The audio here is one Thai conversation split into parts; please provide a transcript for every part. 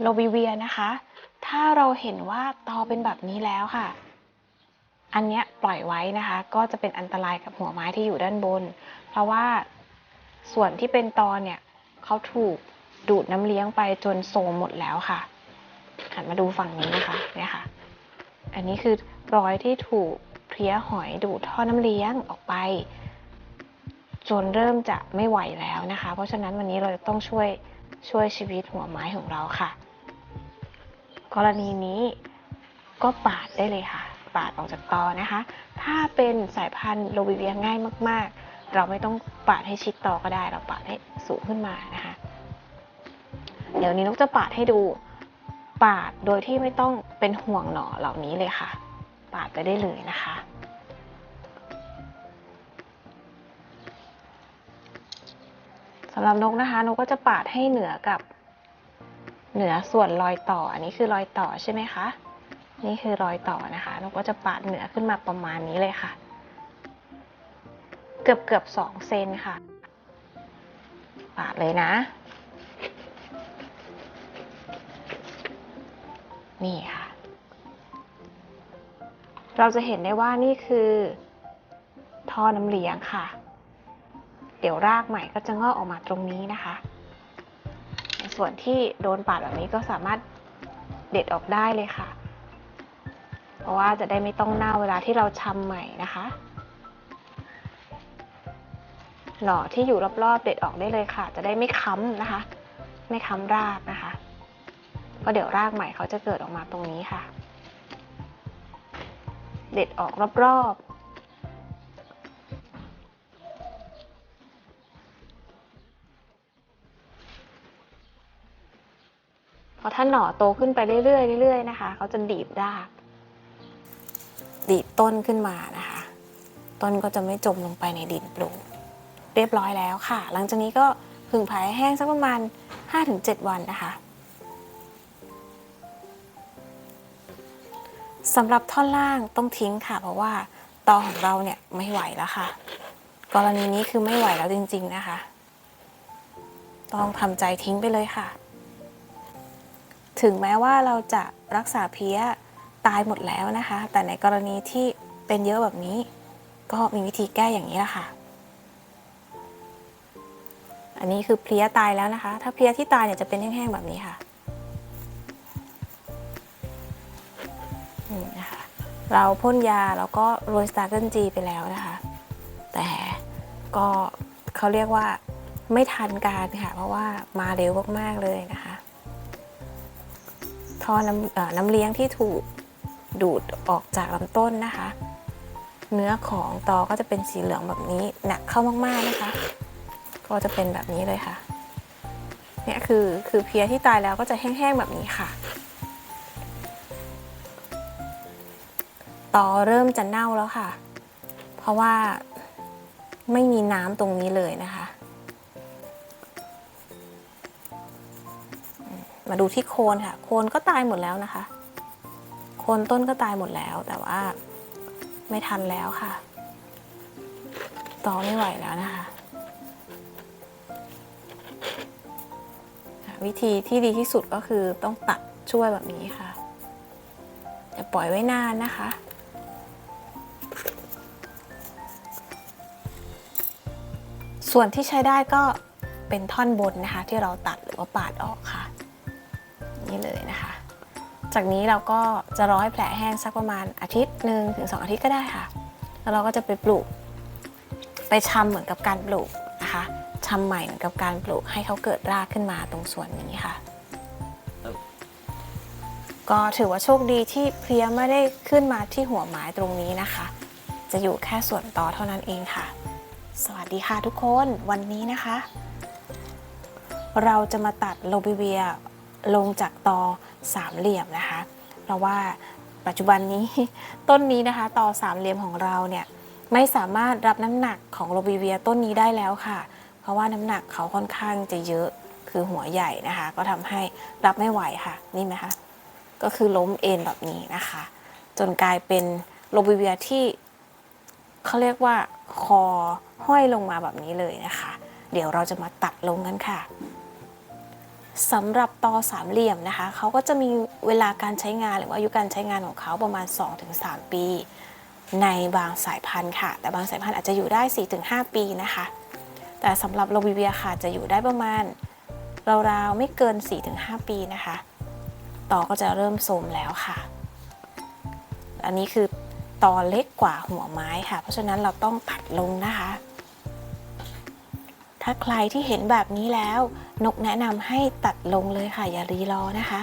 โลบิเวียนะคะ ถ้าเราเห็นว่าตอเป็นแบบนี้แล้วค่ะ อันเนี้ยปล่อยไว้นะคะ ก็จะเป็นอันตรายกับหัวไม้ที่อยู่ด้านบน เพราะว่าส่วนที่เป็นตอเนี่ยเขาถูกดูดน้ำเลี้ยงไปจนโซมหมดแล้วค่ะ หันมาดูฝั่งนี้นะคะ เนี่ยค่ะ อันนี้คือรอยที่ถูกเพลี้ยหอยดูดท่อน้ำเลี้ยงออกไป จนเริ่มจะไม่ไหวแล้วนะคะ เพราะฉะนั้นวันนี้เราจะต้องช่วยช่วยชีวิตหัวไม้ของเราค่ะ กรณีนี้ก็ปาดได้เลยค่ะ ปาดออกจากตอนะคะ ถ้าเป็นสายพันธุ์โลบิเวียง่ายมาก ๆ เราไม่ต้องปาดให้ชิดตอก็ได้ เราปาดให้สูงขึ้นมานะคะ เดี๋ยวนี้นกจะปาดให้ดู ปาดโดยที่ไม่ต้องเป็นห่วงหน่อเหล่านี้เลยค่ะ ปาดไปได้เลยนะคะสำหรับนกนะคะนกก็จะปาดให้เหนือกับ เหนือส่วนรอยต่ออันนี้คือรอยต่อใช่ไหมคะนี่คือรอยต่อนะคะนกก็จะปาดเหนือขึ้นมาประมาณนี้เลยค่ะ เกือบเกือบสองเซนค่ะ ปาดเลยนะ นี่ค่ะ เราจะเห็นได้ว่านี่คือท่อน้ำเลี้ยงค่ะ เดี๋ยวรากใหม่ก็จะงอกออกมาตรงนี้นะคะ ส่วนที่โดนปาดแบบนี้ก็สามารถเด็ดออกได้เลยค่ะ เพราะว่าจะได้ไม่ต้องเน่าเวลาที่เราชำใหม่นะคะ หน่อที่อยู่รอบๆเด็ดออกได้เลยค่ะ จะได้ไม่ค้ำนะคะ ไม่ค้ำรากนะคะเพราะเดี๋ยวรากใหม่เขาจะเกิดออกมาตรงนี้ค่ะ เด็ดออกรอบๆ อถ้าหน่อโตขึ้นไปเรื่อยๆเรื่อยๆนะคะเขาจะดีบราก ดีดต้นขึ้นมานะคะ ต้นก็จะไม่จมลงไปในดินปลูกเรียบร้อยแล้วค่ะ หลังจากนี้ก็ผึ่งผายแห้งสักประมาณ 5-7 วันนะคะสำหรับท่อนล่างต้องทิ้งค่ะ เพราะว่าตอของเราเนี่ยไม่ไหวแล้วค่ะ กรณีนี้คือไม่ไหวแล้วจริง ๆนะคะ ต้องทำใจทิ้งไปเลยค่ะ ถึงแม้ว่าเราจะรักษาเพี้ยตายหมดแล้วนะคะ แต่ในกรณีที่เป็นเยอะแบบนี้ ก็มีวิธีแก้อย่างนี้แหละค่ะ อันนี้คือเพี้ยตายแล้วนะคะ ถ้าเพี้ยที่ตายเนี่ยจะเป็นแห้งๆแบบนี้ค่ะนี่นะคะเราพ่นยาแล้วก็โรยสตาร์เกิลจีไปแล้วนะคะ แต่ก็เขาเรียกว่าไม่ทันการค่ะ เพราะว่ามาเร็วมากๆเลยนะคะ ท่อน้ำเอ่อน้ำเลี้ยงที่ถูกดูดออกจากลำต้นนะคะ เนื้อของตอก็จะเป็นสีเหลืองแบบนี้หนักเข้ามากๆนะคะ ก็จะเป็นแบบนี้เลยค่ะเนี่ยคือคือเพียที่ตายแล้วก็จะแห้งๆแบบนี้ค่ะตอเริ่มจะเน่าแล้วค่ะ เพราะว่าไม่มีน้ำตรงนี้เลยนะคะ มาดูที่โคนค่ะ โคนก็ตายหมดแล้วนะคะ โคนต้นก็ตายหมดแล้ว แต่ว่าไม่ทันแล้วค่ะตอไม่ไหวแล้วนะคะ วิธีที่ดีที่สุดก็คือต้องตัดช่วยแบบนี้ค่ะ อย่าปล่อยไว้นานนะคะส่วนที่ใช้ได้ก็เป็นท่อนบนนะคะ ที่เราตัดหรือว่าปาดออกค่ะ นี่เลยนะคะ จากนี้เราก็จะรอให้แผลแห้งสักประมาณอาทิตย์หนึ่งถึงสองอาทิตย์ก็ได้ค่ะ แล้วเราก็จะไปปลูก ไปชำเหมือนกับการปลูกนะคะชำใหม่เหมือนกับการปลูกให้เขาเกิดรากขึ้นมาตรงส่วนนี้ค่ะ ก็ถือว่าโชคดีที่เพลียไม่ได้ขึ้นมาที่หัวไม้ตรงนี้นะคะ จะอยู่แค่ส่วนตอเท่านั้นเองค่ะ สวัสดีค่ะทุกคนวันนี้นะคะเราจะมาตัดโลบิเวีย ลงจากตอสามเหลี่ยมนะคะ เพราะว่าปัจจุบันนี้ต้นนี้นะคะตอสามเหลี่ยมของเราเนี่ยไม่สามารถรับน้ำหนักของโลบิเวียต้นนี้ได้แล้วค่ะ เพราะว่าน้ำหนักเขาค่อนข้างจะเยอะคือหัวใหญ่นะคะ ก็ทำให้รับไม่ไหวค่ะนี่ไหมคะก็คือล้มเอ็นแบบนี้นะคะ จนกลายเป็นโลบิเวียที่เขาเรียกว่าคอห้อยลงมาแบบนี้เลยนะคะ เดี๋ยวเราจะมาตัดลงกันค่ะ สำหรับตอสามเหลี่ยมนะคะเขาก็จะมีเวลาการใช้งานหรือว่าอายุการใช้งานของเขาประมาณ 2-3 ปี ในบางสายพันธุ์ค่ะ แต่บางสายพันธุ์อาจจะอยู่ได้ 4-5 ปีนะคะ แต่สำหรับโลบิเวียค่ะจะอยู่ได้ประมาณราวๆไม่เกิน 4-5 ปีนะคะตอก็จะเริ่มโทมแล้วค่ะ อันนี้คือตอเล็กกว่าหัวไม้ค่ะ เพราะฉะนั้นเราต้องตัดลงนะคะ ถ้าใครที่เห็นแบบนี้แล้ว นกแนะนำให้ตัดลงเลยค่ะอย่ารีรอนะคะ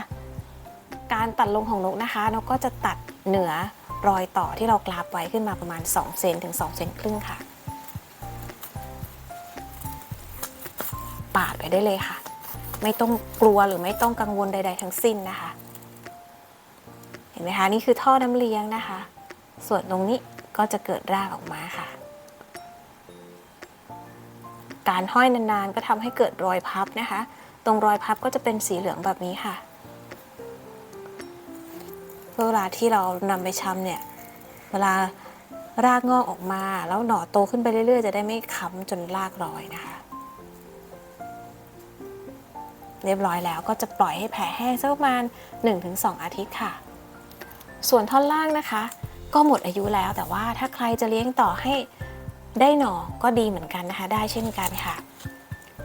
การตัดลงของนกนะคะ นกก็จะตัดเหนือรอยต่อที่เรากราฟไว้ขึ้นมาประมาณ 2 เซนถึง 2 เซนครึ่งค่ะ ปาดไปได้เลยค่ะ ไม่ต้องกลัวหรือไม่ต้องกังวลใด ๆ ทั้งสิ้นนะคะ เห็นไหมคะ นี่คือท่อน้ำเลี้ยงนะคะ ส่วนตรงนี้ก็จะเกิดรากออกมาค่ะ การห้อยนานๆ ก็ทำให้เกิดรอยพับนะคะ ตรงรอยพับก็จะเป็นสีเหลืองแบบนี้ค่ะ เวลาที่เรานำไปชำเนี่ย เวลารากงอกออกมา แล้วหน่อโตขึ้นไปเรื่อยๆ จะได้ไม่ค้ำจนรากรอยนะคะ เรียบร้อยแล้วก็จะปล่อยให้แผลแห้งสักประมาณ 1-2 อาทิตย์ค่ะ ส่วนท่อนล่างนะคะ ก็หมดอายุแล้วแต่ว่าถ้าใครจะเลี้ยงต่อให้ ได้หนอก็ดีเหมือนกันนะคะ ได้เช่นกันค่ะ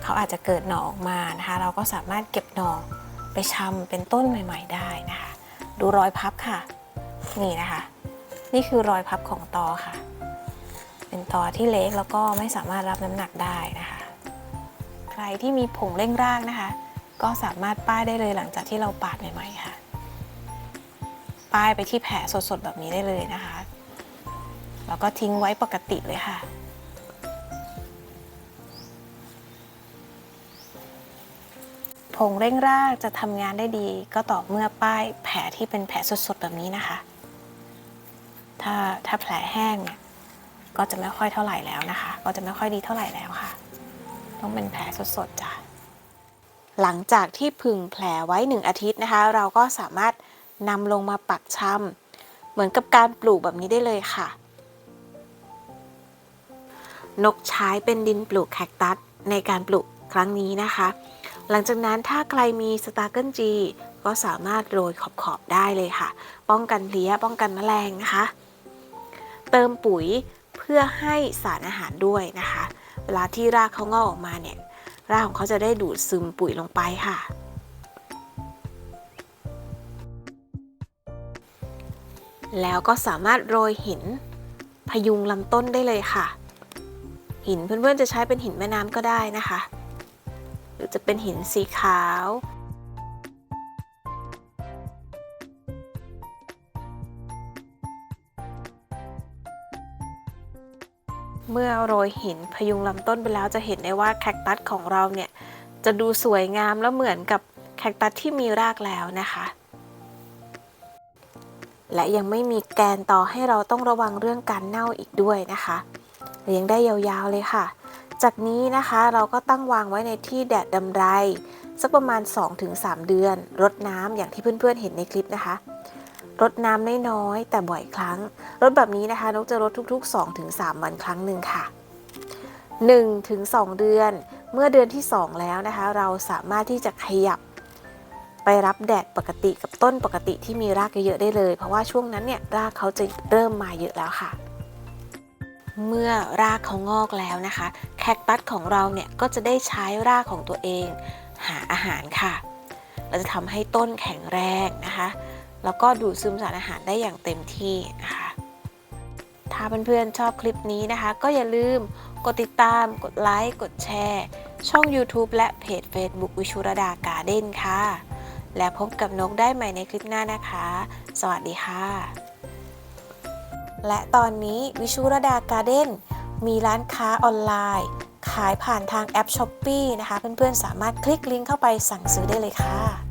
เขาอาจจะเกิดหนอออกมานะคะ เราก็สามารถเก็บหนอไปชำเป็นต้นใหม่ ๆ ได้นะคะ ดูรอยพับค่ะ นี่นะคะ นี่คือรอยพับของตอค่ะ เป็นตอที่เล็กแล้วก็ไม่สามารถรับน้ำหนักได้นะคะ ใครที่มีผงเร่งรากนะคะ ก็สามารถป้ายได้เลยหลังจากที่เราปาดใหม่ ๆ ค่ะ ป้ายไปที่แผลสดๆแบบนี้ได้เลยนะคะแล้วก็ทิ้งไว้ปกติเลยค่ะ ผงเร่งรากจะทำงานได้ดี ก็ต่อเมื่อป้ายแผลที่เป็นแผลสดๆแบบนี้นะคะ ถ้าถ้าแผลแห้งเนี่ยก็จะไม่ค่อยเท่าไหร่แล้วนะคะ ก็จะไม่ค่อยดีเท่าไหร่แล้วค่ะ ต้องเป็นแผลสดๆจ้ะหลังจากที่ผึ่งแผลไว้หนึ่งอาทิตย์นะคะ เราก็สามารถนำลงมาปักชำเหมือนกับการปลูกแบบนี้ได้เลยค่ะ นกใช้เป็นดินปลูกแคคตัสในการปลูกครั้งนี้นะคะ หลังจากนั้นถ้าใครมีสตาร์เกิลจีก็สามารถโรยขอบๆได้เลยค่ะ ป้องกันเลี้ยป้องกันแมลงนะคะ เติมปุ๋ยเพื่อให้สารอาหารด้วยนะคะ เวลาที่รากเขางอกออกมาเนี่ยรากของเขาจะได้ดูดซึมปุ๋ยลงไปค่ะแล้วก็สามารถโรยหินพยุงลำต้นได้เลยค่ะ หินเพื่อนๆจะใช้เป็นหินแม่น้ำก็ได้นะคะ หรือจะเป็นหินสีขาว เมื่อโรยหินพยุงลำต้นไปแล้วจะเห็นได้ว่าแคคตัสของเราเนี่ย จะดูสวยงามแล้วเหมือนกับแคคตัสที่มีรากแล้วนะคะ และยังไม่มีแกนต่อให้เราต้องระวังเรื่องการเน่าอีกด้วยนะคะเลี้ยงได้ยาวๆเลยค่ะ จากนี้นะคะเราก็ตั้งวางไว้ในที่แดดดำไร สักประมาณ 2-3 เดือน รดน้ำอย่างที่เพื่อนๆเห็นในคลิปนะคะรดน้ำน้อยๆแต่บ่อยครั้ง รดแบบนี้นะคะนกจะรดทุกๆ 2-3 วันครั้งหนึ่งค่ะ 1-2 เดือน เมื่อเดือนที่ 2 แล้วนะคะ เราสามารถที่จะขยับ ไปรับแดดปกติกับต้นปกติที่มีรากเยอะๆได้เลย เพราะว่าช่วงนั้นเนี่ยรากเขาจะเริ่มมาเยอะแล้วค่ะ เมื่อรากเขางอกแล้วนะคะ แคคตัสของเราเนี่ยก็จะได้ใช้รากของตัวเอง หาอาหารค่ะ เราจะทำให้ต้นแข็งแรงนะคะ แล้วก็ดูดซึมสารอาหารได้อย่างเต็มที่นะคะ ถ้าเพื่อนๆชอบคลิปนี้นะคะ ก็อย่าลืมกดติดตาม กดไลค์ กดแชร์ ช่อง YouTube และเพจ Facebook วิชุรดาการ์เด้นค่ะ และพบกับนกได้ใหม่ในคลิปหน้านะคะ สวัสดีค่ะ และตอนนี้วิชุรดาการ์เด้นมีร้านค้าออนไลน์ ขายผ่านทางแอปช้อป e e นะคะ เพื่อนๆ สามารถคลิกลิงก์เข้าไปสั่งซื้อได้เลยค่ะ